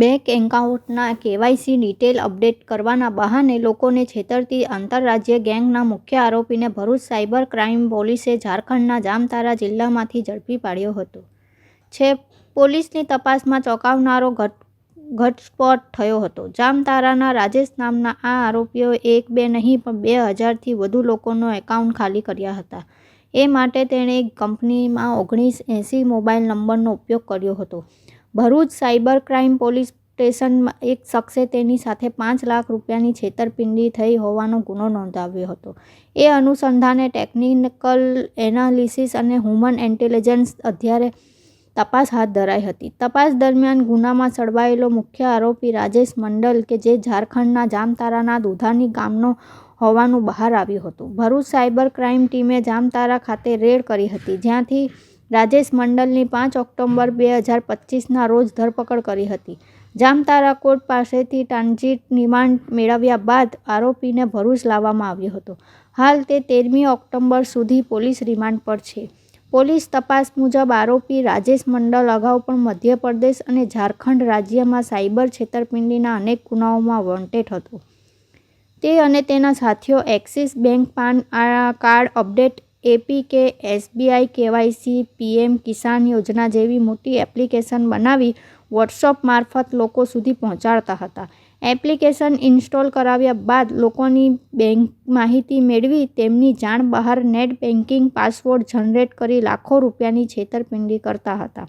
Bank એકાઉન્ટના KYC detail update કરવાના બહાને લોકોને છેતરતી આંતરરાજ્ય ગેંગના મુખ્ય આરોપીને ભરૂચ સાયબર ક્રાઇમ પોલીસે ઝારખંડના જામતારા જિલ્લામાંથી ઝડપી પાડ્યો હતો. છે, પોલીસની તપાસમાં ચોંકાવનારો ઘટ, ઘટસ્ફોટ થયો હતો. જામતારાના રાજેશ નામના આ આરોપીઓએ એક, બે નહીં, પણ બે હજારથી વધુ લોકોનો એકાઉન્ટ ખાલી કર્યા હતા. એ માટે તેણે કંપનીમાં ઓગણીસ એંસી મોબાઈલ નંબરનો ઉપયોગ કર્યો હતો. ભરૂચ સાયબર ક્રાઇમ પોલીસ સ્ટેશનમાં એક શખ્સે તેની સાથે પાંચ લાખ રૂપિયાની છેતરપિંડી થઈ હોવાનો ગુનો નોંધાવ્યો હતો. એ અનુસંધાને ટેકનિકલ એનાલિસિસ અને હ્યુમન ઇન્ટેલિજન્સ અધ્યારે તપાસ હાથ ધરાઈ હતી. તપાસ દરમિયાન ગુનામાં સળવાયેલો મુખ્ય આરોપી રાજેશ મંડલ, કે જે ઝારખંડના જામતારાના દુધાની ગામનો હોવાનું બહાર આવ્યું હતું. ભરૂચ સાયબર ક્રાઇમ ટીમે જામતારા ખાતે રેડ કરી હતી. જ્યાંથી રાજેશ મંડલની પાંચ ઓક્ટોબર બે હજાર પચીસના રોજ ધરપકડ કરી હતી. જામતારા કોર્ટ પાસેથી ટ્રાન્ઝિટ રિમાન્ડ મેળવ્યા બાદ આરોપીને ભરૂચ લાવવામાં આવ્યો હતો. હાલ તે તેરમી ઓક્ટોબર સુધી પોલીસ રિમાન્ડ પર છે. પોલીસ તપાસ મુજબ આરોપી રાજેશ મંડલ અગાઉ પણ મધ્યપ્રદેશ અને ઝારખંડ રાજ્યમાં સાયબર છેતરપિંડીના અનેક ગુનાઓમાં વોન્ટેડ હતો. તે અને તેના સાથીઓ Axis bank PAN card update APK, SBI, KYC, PM Kisan Yojana જેવી મોટી એપ્લિકેશન બનાવી વોટ્સઅપ મારફત લોકો સુધી પહોંચાડતા હતા. એપ્લિકેશન ઇન્સ્ટોલ કરાવ્યા બાદ લોકોની બેંક માહિતી મેળવી તેમની જાણ બહાર નેટ બેન્કિંગ પાસવર્ડ જનરેટ કરી લાખો રૂપિયાની છેતરપિંડી કરતા હતા.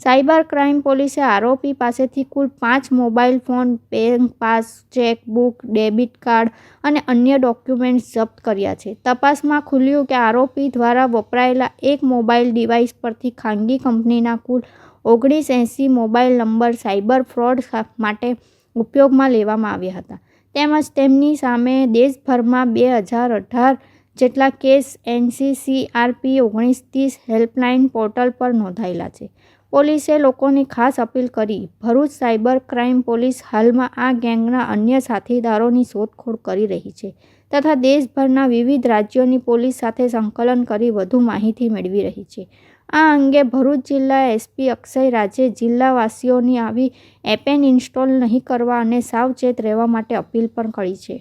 સાયબર ક્રાઇમ પોલીસે આરોપી પાસેથી કુલ પાંચ mobile phone, bank pass, chequebook, debit card અને અન્ય ડોક્યુમેન્ટ્સ જપ્ત કર્યા છે. તપાસમાં ખુલ્યું કે આરોપી દ્વારા વપરાયેલા એક મોબાઈલ ડિવાઇસ પરથી ખાનગી કંપનીના કુલ ઓગણીસ એંસી મોબાઈલ નંબર સાયબર ફ્રોડ માટે ઉપયોગમાં લેવામાં આવ્યા હતા. તેમજ તેમની સામે દેશભરમાં બે હજાર અઢાર જેટલા કેસ એનસીસીઆરપી ઓગણીસ ત્રીસ હેલ્પલાઇન પોર્ટલ પર નોંધાયેલા છે. પોલીસે લોકોની ખાસ અપીલ કરી. ભરૂચ સાયબર ક્રાઇમ પોલીસ હાલમાં આ ગેંગના અન્ય સાથીદારોની શોધખોળ કરી રહી છે તથા દેશભરના વિવિધ રાજ્યોની પોલીસ સાથે સંકલન કરી વધુ માહિતી મેળવી રહી છે. આ અંગે ભરૂચ જિલ્લા એસપી અક્ષય રાજે જિલ્લાવાસીઓની આવી એપેન ઇન્સ્ટોલ નહીં કરવા અને સાવચેત રહેવા માટે અપીલ પણ કરી છે.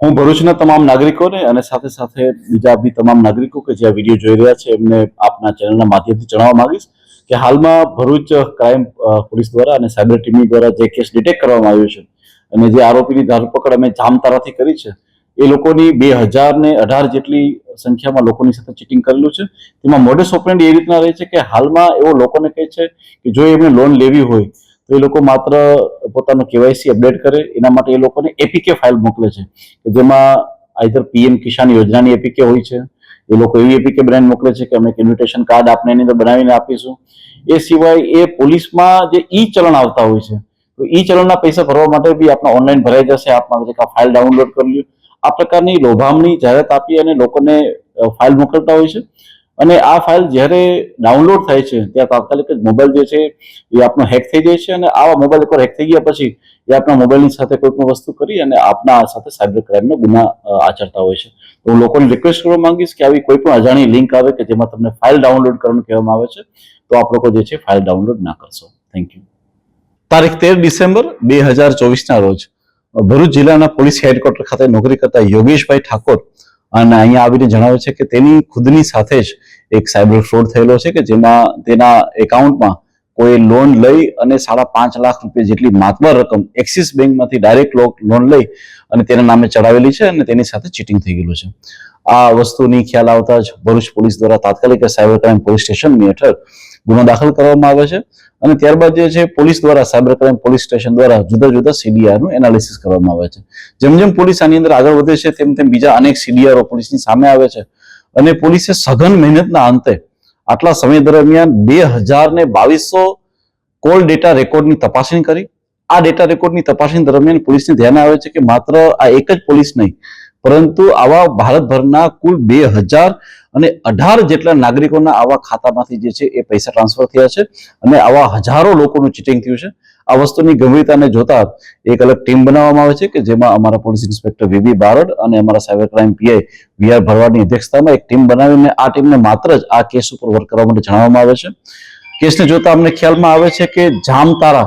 હું ભરૂચના તમામ નાગરિકોને અને સાથે સાથે બીજા બી તમામ નાગરિકો કે જે આ વીડિયો જોઈ રહ્યા છે એમને આપના ચેનલના માધ્યમથી જણાવવા માંગીશ. કે હાલમાં ભરૂચ ક્રાઇમ પોલીસ દ્વારા અને સાયબર ટીમ દ્વારા જે કેસ ડિટેક્ટ કરવામાં આવ્યો છે અને જે આરોપીની ધરપકડ અમે જામતારાથી કરી છે, એ લોકોની બે હજાર ને અઢાર જેટલી સંખ્યામાં લોકોની સાથે ચીટિંગ કરેલું છે. તેમાં મોડેસ ઓપરેન્ડ એ રીતના રહે છે કે હાલમાં એવો લોકોને કહે છે કે જો એમને લોન લેવી હોય, તો એ લોકો માત્ર પોતાનું કેવાયસી અપડેટ કરે, એના માટે એ લોકોને એપીકે ફાઇલ મોકલે છે, કે જેમાં આઈધર પીએમ કિસાન યોજનાની એપીકે હોય છે એ લોકો એવી એપીકે બ્રાન્ડ મોકલે છે કે અમે ઇન્વિટેશન કાર્ડ આપને એની અંદર બનાવીને આપીશું. એ સિવાય એ પોલીસમાં જે ઈ ચલણ આવતા હોય છે, તો ઈ ચલણના પૈસા ભરવા માટે બી આપણા ઓનલાઈન ભરાઈ જશે આપમાં ફાઇલ ડાઉનલોડ કરી લ્યો. આ પ્રકારની લોભામણી જાહેરાત આપી અને લોકોને ફાઇલ મોકલતા હોય છે. અને આ ફાઇલ જ્યારે ડાઉનલોડ થાય છે ત્યાં તાત્કાલિક જ મોબાઈલ જે છે, એ આપણો હેક થઈ જાય છે અને આવા મોબાઈલ એકવાર હેક થઈ ગયા પછી, એ આપણા મોબાઈલની સાથે કોઈ પણ વસ્તુ કરી અને આપના સાથે સાયબર ક્રાઇમનો ગુના આચરતા હોય છે. હું લોકોને રિક્વેસ્ટ કરવા માંગીશ કે આવી કોઈ પણ અજાણી લિંક આવે કે જેમાં તમને ફાઇલ ડાઉનલોડ કરવાનું કહેવામાં આવે છે, તો આપ લોકો જે છે ફાઇલ ડાઉનલોડ ના કરશો. થેન્ક યુ તારીખ તેર ડિસેમ્બર બે હજાર ચોવીસના રોજ, ભરૂચ જિલ્લાના પોલીસ હેડક્વાર્ટર ખાતે નોકરી કરતા યોગેશભાઈ ઠાકોર અને અહીંયા આવીને જણાવે છે કે તેની ખુદની સાથે જ એક સાયબર ફ્રોડ થયેલો છે કે જેમાં તેના એકાઉન્ટમાં કોઈ લોન લઈ અને સાડા પાંચ લાખ રૂપિયા જેટલી માતબર રકમ એક્સિસ બેંકમાંથી ડાયરેક્ટ લોન લઈ અને તેના નામે ચડાવેલી છે અને તેની સાથે ચીટિંગ થઈ ગયેલું છે. આ વસ્તુની ખ્યાલ આવતા જ ભરૂચ પોલીસ દ્વારા તાત્કાલિક સાયબર ક્રાઇમ પોલીસ સ્ટેશનની હેઠળ ગુનો દાખલ કરવામાં આવે છે અને ત્યારબાદ જે છે પોલીસ દ્વારા સાયબર ક્રાઇમ પોલીસ સ્ટેશન દ્વારા જુદા જુદા સીડીઆરનું એનાલિસિસ કરવામાં આવે છે. જેમ જેમ પોલીસ આની અંદર આગળ વધે છે, તેમ તેમ બીજા અનેક સીડીઆરઓ પોલીસની સામે આવે છે. અને પોલીસે સઘન મહેનતના અંતે આટલા સમય દરમિયાન બે હજાર ને બાવીસો કોલ ડેટા રેકોર્ડની તપાસણી કરી આ ડેટા રેકોર્ડની તપાસણી દરમિયાન પોલીસને ધ્યાન આવે છે કે માત્ર આ એક જ પોલીસ નહીં, પરંતુ આવા ભારતભરના કુલ બે હજાર અને અઢાર જેટલા નાગરિકોના આવા ખાતામાંથી જે છે એ પૈસા ટ્રાન્સફર થયા છે અને આવા હજારો લોકોનું ચીટિંગ થયું છે. આ વસ્તુની ગંભીરતાને જોતા એક અલગ ટીમ બનાવવામાં આવે છે કે જેમાં અમારા પોલીસ ઇન્સ્પેક્ટર વીબી બારડ અને અમારા સાયબર ક્રાઇમ પીઆઈ વીઆર ભરવાડની અધ્યક્ષતામાં એક ટીમ બનાવીને આ ટીમને માત્ર જ આ કેસ ઉપર વર્ક કરવા માટે જણાવવામાં આવે છે. કેસને જોતા અમને ખ્યાલમાં આવે છે કે જામતારા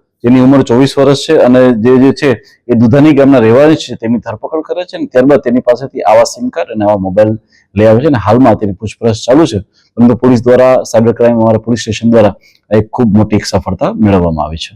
જેની ઉંમર ચોવીસ વર્ષ છે અને જે જે છે એ દુધાની ગામના રહેવાની છે, તેમની ધરપકડ કરે છે અને ત્યારબાદ તેની પાસેથી આવા સિમ કાર્ડ અને આવા મોબાઈલ લઈ આવે છે અને હાલમાં તેની પૂછપરછ ચાલુ છે. પરંતુ પોલીસ દ્વારા સાયબર ક્રાઇમ અમારા પોલીસ સ્ટેશન દ્વારા એક ખૂબ મોટી એક સફળતા મેળવવામાં આવી છે.